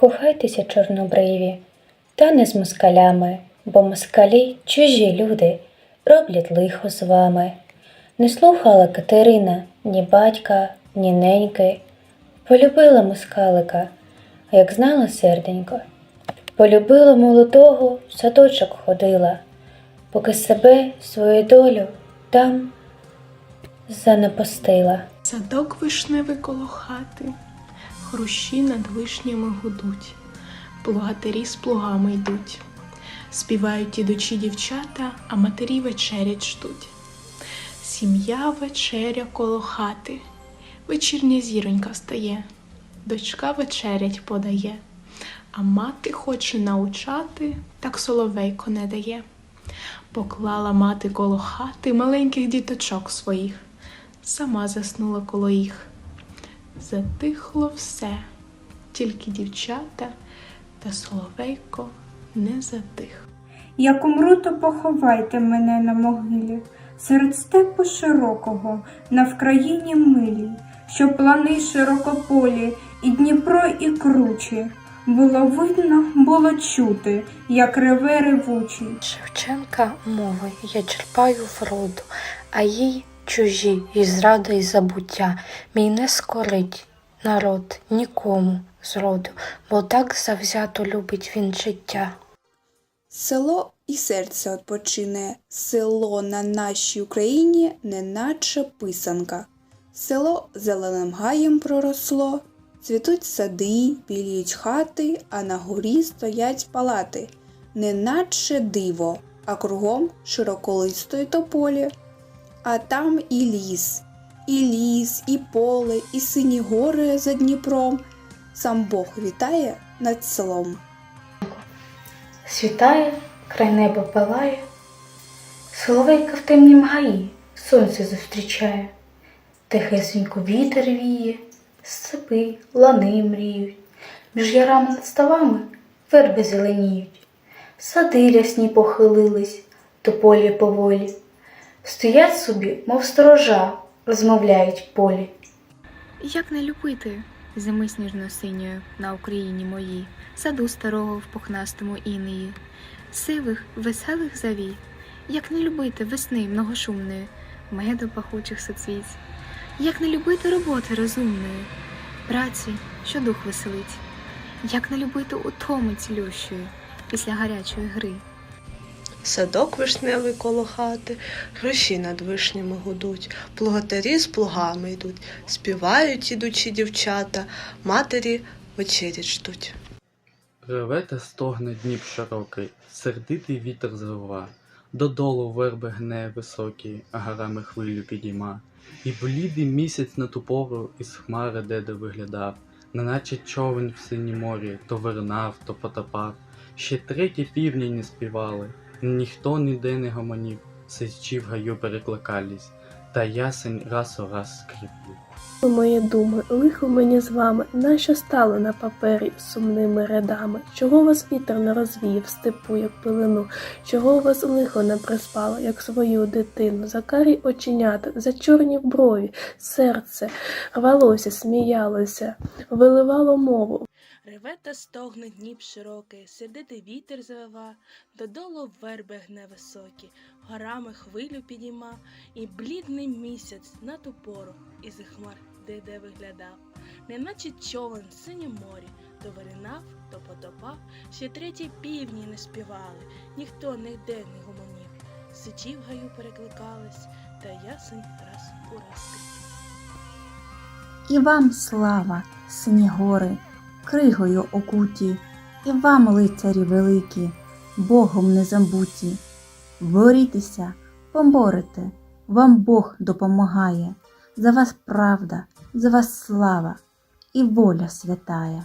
Кохайтеся, чорнобриві, та не з москалями, бо москалі чужі люди роблять лихо з вами. Не слухала Катерина ні батька, ні неньки, полюбила москалика, а як знала серденько, полюбила молодого, в садочок ходила, поки себе, свою долю там занапастила. Садок вишневий коло хати, хрущі над вишнями гудуть, плугатирі з плугами йдуть. Співають ідучі дівчата, а матері вечерять ждуть. Сім'я вечеря коло хати, вечірня зіронька встає, дочка вечерять подає, а мати хоче научати, так соловейко не дає. Поклала мати коло хати маленьких діточок своїх, сама заснула коло їх. Затихло все, тільки дівчата та соловейко не затих. Як умру, то поховайте мене на могилі, серед степу широкого, на вкраїні милій, що плани широкополі, і Дніпро, і кручі. Було видно, було чути, як реве ревучий. Шевченка мови я черпаю вроду, а їй чужі, і зрада, і забуття. Мій не скорить народ нікому зроду, бо так завзято любить він життя. Село і серце odpoczyне, село на нашій Україні неначе писанка. Село зеленим гаєм проросло, цвітуть сади, біліють хати, а на горі стоять палати, неначе диво, а кругом широколистої тополі. А там і ліс, і ліс, і поле, і сині гори за Дніпром. Сам Бог вітає над селом. Світає, край неба палає, соловейка в темнім гаї сонце зустрічає, тихесенько вітер віє, степи, лани мріють, між ярами над ставами верби зеленіють, сади рясні похилились, тополі поволі, стоять собі, мов сторожа, розмовляють полі. Як не любити зими сніжно-синьої на Україні моїй, саду старого в пухнастому інеї, сивих, веселих завій, як не любити весни многошумної, меду пахучих соцвіць, як не любити роботи розумної, праці, що дух веселить, як не любити утоми цілющої після гарячої гри. Садок вишневий коло хати, гроші над вишнями гудуть, плугатарі з плугами йдуть, співають ідучі дівчата, матері вечерять ждуть. Реве та стогне Дніп широкий, сердитий вітер звива, додолу верби гне високі, а горами хвилю підійма, і блідий місяць на ту пору із хмари деде виглядав, неначе човен в синім морі, то вирнав, то потопав. Ще треті півні не співали, ніхто ніде не гомонів, сичі в гаю перекликались, та ясень раз у раз скрипів. Мої думи, лихо мені з вами, нащо стало на папері сумними рядами? Чого вас вітер не розвіяв степу, як пилину? Чого вас лихо не приспало, як свою дитину? За карі оченята, за чорні брові, серце рвалося, сміялося, виливало мову. Реве та стогне Дніп широкий, сердитий вітер завива, додолу верби гне високі, горами хвилю підійма, і блідний місяць на ту пору із хмар де де виглядав, неначе човен в синім морі, то виринав, то потопав, ще треті півні не співали, ніхто нігде не гомонів, сичі в гаю перекликались, та ясень раз у раз. І вам слава, сині гори, кригою окуті, і вам, лицарі великі, Богом не забуті. Борітеся, поборете, вам Бог допомагає, за вас правда, за вас слава і воля святая.